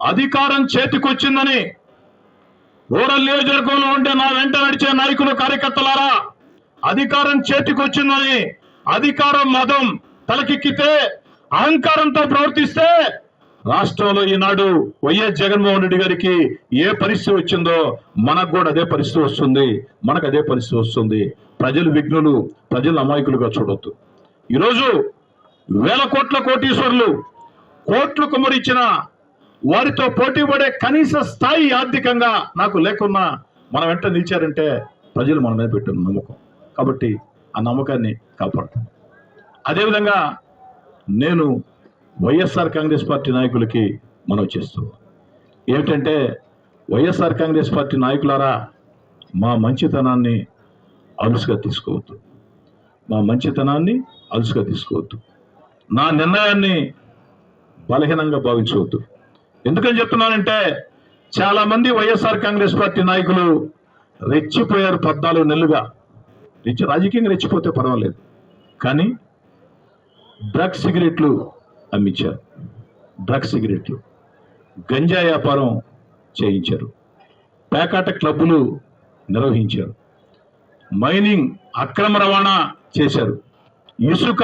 అధికారం చేతికొచ్చిందని రూరల్ నియోజకవర్గంలో ఉండే నా వెంట నడిచే నాయకులు కార్యకర్తలారా అధికారం చేతికొచ్చిందని అధికారం మదం తలకెక్కితే అహంకారంతో ప్రవర్తిస్తే రాష్ట్రంలో ఈనాడు వైఎస్ జగన్మోహన్ రెడ్డి గారికి ఏ పరిస్థితి వచ్చిందో మనకు కూడా అదే పరిస్థితి వస్తుంది. మనకు అదే పరిస్థితి వస్తుంది. ప్రజలు విఘ్నులు ప్రజలు అమాయకులుగా చూడొద్దు. ఈరోజు వేల కోట్ల కోటీశ్వరులు కోట్లు కుమరించిన వారితో పోటీ పడే కనీస స్థాయి ఆర్థికంగా నాకు లేకున్నా మన వెంట నిలిచారంటే ప్రజలు మన మీద పెట్టిన నమ్మకం. కాబట్టి ఆ నమ్మకాన్ని కాపాడుతాం. అదేవిధంగా నేను వైఎస్ఆర్ కాంగ్రెస్ పార్టీ నాయకులకి మనం చేస్తున్నాం ఏమిటంటే వైఎస్ఆర్ కాంగ్రెస్ పార్టీ నాయకులారా మా మంచితనాన్ని అలుసుగా తీసుకోవద్దు. మా మంచితనాన్ని అలుసుగా తీసుకోవద్దు. నా నిర్ణయాన్ని బలహీనంగా భావించవద్దు. ఎందుకని చెప్తున్నానంటే చాలా మంది వైఎస్ఆర్ కాంగ్రెస్ పార్టీ నాయకులు రెచ్చిపోయారు పద్నాలుగు నెలలుగా. రెచ్చి రాజకీయంగా రెచ్చిపోతే పర్వాలేదు. కానీ డ్రగ్ సిగరెట్లు అమ్మించారు. డ్రగ్ సిగరెట్లు. గంజా వ్యాపారం చేయించారు. పేకాట క్లబ్బులు నిర్వహించారు. మైనింగ్ అక్రమ రవాణా చేశారు. ఇసుక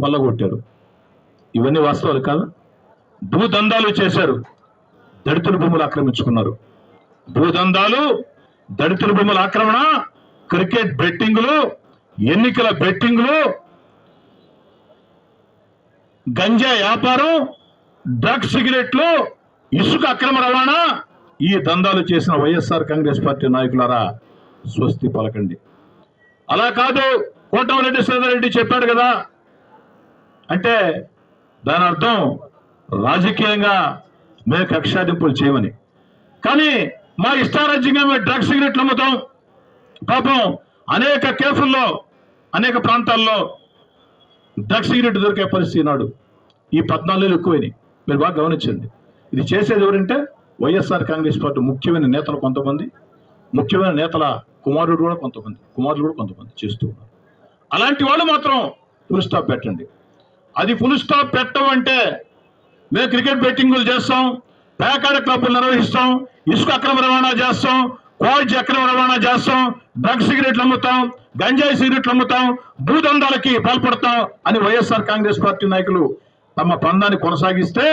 కొల్లగొట్టారు ఇవన్నీ వాస్తవాలు కాదు? భూదందాలు చేశారు. దళితుల భూములు ఆక్రమించుకున్నారు. భూదందాలు దళితుల భూముల ఆక్రమణ క్రికెట్ బెట్టింగ్లు ఎన్నికల బెట్టింగులు గంజా వ్యాపారం డ్రగ్ సిగరెట్లు ఇసుక అక్రమ రవాణా ఈ దందాలు చేసిన వైఎస్ఆర్ కాంగ్రెస్ పార్టీ నాయకులారా స్వస్తి పలకండి. అలా కాదు కోటమిరెడ్డి శ్రీధర్రెడ్డి చెప్పాడు కదా. అంటే దాని అర్థం రాజకీయంగా మేము కక్షాదింపులు చేయమని. కానీ మా ఇష్టారాజ్యంగా మేము డ్రగ్స్ సిగరెట్లు అమ్ముతాం. పాపం అనేక కేసుల్లో అనేక ప్రాంతాల్లో డ్రగ్స్ సిగరెట్ దొరికే పరిస్థితి నాడు ఈ పద్నాలుగు ఎక్కువైనాయి. మీరు బాగా గమనించండి. ఇది చేసేది ఎవరంటే వైఎస్ఆర్ కాంగ్రెస్ పార్టీ ముఖ్యమైన నేతలు కొంతమంది ముఖ్యమైన నేతల కుమారుడు కూడా కొంతమంది కుమారులు కూడా కొంతమంది చేస్తూ ఉన్నారు. అలాంటి వాళ్ళు మాత్రం ఫుల్ స్టాప్ పెట్టండి. అది ఫుల్ స్టాప్ పెట్టమంటే మేము క్రికెట్ బెట్టింగులు చేస్తాం పేకాడ క్లబ్లు నిర్వహిస్తాం ఇసుక అక్రమ రవాణా చేస్తాం క్వాడ్జ్ అక్రమ రవాణా చేస్తాం డ్రగ్ సిగరెట్లు అమ్ముతాం గంజాయి సిగరెట్లు అమ్ముతాం భూదండాలకి పాల్పడతాం అని వైఎస్ఆర్ కాంగ్రెస్ పార్టీ నాయకులు తమ పందాన్ని కొనసాగిస్తే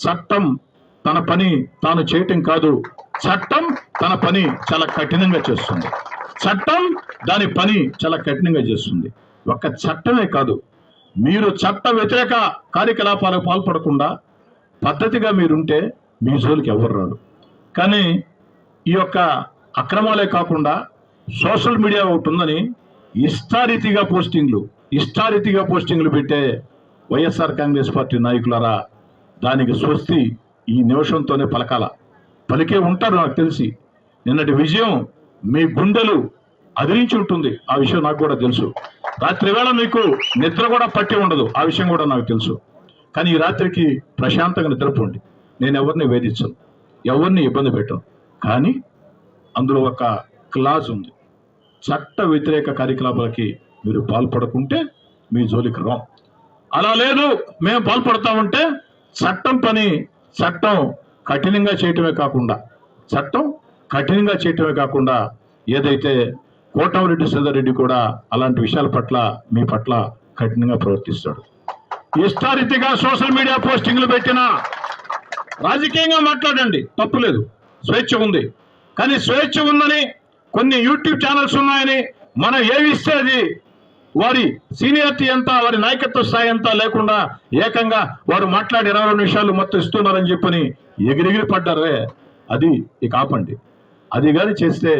చట్టం తన పని తాను చేయటం కాదు. చట్టం తన పని చాలా కఠినంగా చేస్తుంది. చట్టం దాని పని చాలా కఠినంగా చేస్తుంది. ఒక్క చట్టమే కాదు మీరు చట్ట వ్యతిరేక కార్యకలాపాలకు పాల్పడకుండా పద్ధతిగా మీరుంటే మీ జోలికి ఎవరు రాదు కానీ ఈ యొక్క అక్రమాలే కాకుండా సోషల్ మీడియా ఒకటి ఉందని ఇష్టారీతిగా పోస్టింగ్లు ఇష్టారీతిగా పోస్టింగ్లు పెట్టే వైఎస్ఆర్ కాంగ్రెస్ పార్టీ నాయకులారా దానికి స్వస్తి ఈ నిమిషంతోనే పలకాల. పలికే ఉంటారు నాకు తెలిసి. నిన్నటి విజయం మీ గుండెలు అదిరించి ఉంటుంది. ఆ విషయం నాకు కూడా తెలుసు. రాత్రి వేళ మీకు నిద్ర కూడా పట్టి ఉండదు. ఆ విషయం కూడా నాకు తెలుసు. కానీ ఈ రాత్రికి ప్రశాంతంగా నిద్రపోండి. నేను ఎవరిని వేధించను. ఎవరిని ఇబ్బంది పెట్టను. కానీ అందులో ఒక క్లాజ్ ఉంది. చట్ట వ్యతిరేక కార్యకలాపాలకి మీరు పాల్పడకుంటే మీ జోలికి రాం. అలా లేదు. మేము పాల్పడతామంటే చట్టం పని చట్టం కఠినంగా చేయటమే కాకుండా చట్టం కఠినంగా చేయటమే కాకుండా ఏదైతే కోటమిరెడ్డి సుందరెడ్డి కూడా అలాంటి విషయాల పట్ల మీ పట్ల కఠినంగా ప్రవర్తిస్తాడు. ఇష్టారీతిగా సోషల్ మీడియా పోస్టింగ్లు పెట్టినా రాజకీయంగా మాట్లాడండి తప్పులేదు స్వేచ్ఛ ఉంది. కానీ స్వేచ్ఛ ఉందని కొన్ని యూట్యూబ్ ఛానల్స్ ఉన్నాయని మనం ఏవి ఇస్తే అది వారి సీనియారిటీ ఎంత వారి నాయకత్వ స్థాయి ఎంత లేకుండా ఏకంగా వారు మాట్లాడి ఇరవై రెండు నిమిషాలు మొత్తం ఇస్తున్నారని చెప్పని ఎగిరెగిరి పడ్డారే అది ఇక ఆపండి. అది కానీ చేస్తే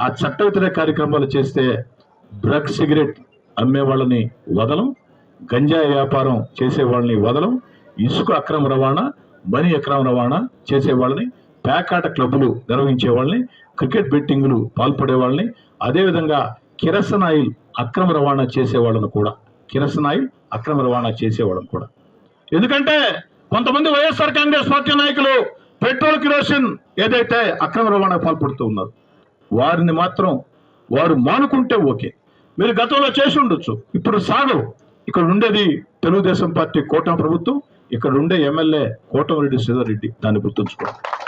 ఆ చట్ట వ్యతిరేక కార్యక్రమాలు చేస్తే డ్రగ్ సిగరెట్ అమ్మే వాళ్ళని వదలం గంజాయి వ్యాపారం చేసే వాళ్ళని వదలం ఇసుక అక్రమ రవాణా మనీ అక్రమ రవాణా చేసే వాళ్ళని పేకాట క్లబ్బులు నిర్వహించే వాళ్ళని క్రికెట్ బెట్టింగులు పాల్పడే వాళ్ళని అదేవిధంగా కిరసన్ ఆయిల్ అక్రమ రవాణా చేసేవాళ్ళను కూడా కిరసన్ ఆయిల్ అక్రమ రవాణా చేసేవాళ్ళను కూడా. ఎందుకంటే కొంతమంది వైఎస్ఆర్ కాంగ్రెస్ పార్టీ నాయకులు పెట్రోల్ కిరోసిన్ ఏదైతే అక్రమ రవాణా పాల్పడుతూ ఉన్నారు వారిని మాత్రం వారు మానుకుంటే ఓకే. మీరు గతంలో చేసి ఉండొచ్చు. ఇప్పుడు సాగవు. ఇక్కడ ఉండేది తెలుగుదేశం పార్టీ కోటం ప్రభుత్వం ఇక్కడ ఉండే ఎమ్మెల్యే కోటమిరెడ్డి శ్రీధర్ రెడ్డి. దాన్ని గుర్తుంచుకోండి.